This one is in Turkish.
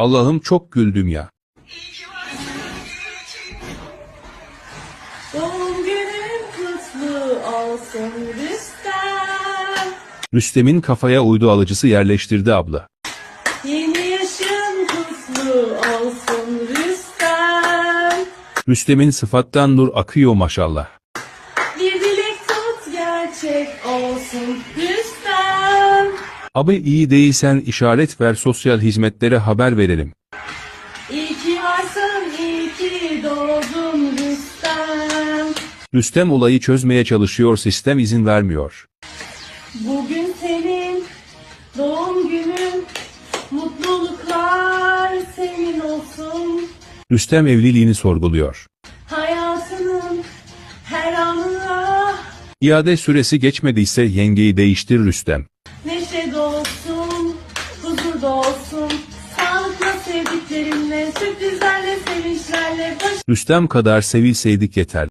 Allah'ım çok güldüm ya. Doğum günün kutlu olsun Rüstem. Rüstem'in kafaya uydu alıcısı yerleştirdi abla. Yeni yaşın kutlu olsun Rüstem. Rüstem'in sıfattan nur akıyor maşallah. Bir dilek tut gerçek olsun Rüstem. Abi iyi değilsen işaret ver sosyal hizmetlere haber verelim. İyi ki varsın, iyi ki doğdun Rüstem. Rüstem olayı çözmeye çalışıyor sistem izin vermiyor. Bugün senin doğum günün. Mutluluklar senin olsun. Rüstem evliliğini sorguluyor. Hayatının her anına İade süresi geçmediyse yengeyi değiştir Rüstem. Huzur dolsun. Sağlıkla sevdiklerinle, sürprizlerle, sevinçlerle. Rüstem kadar sevilseydik yeter.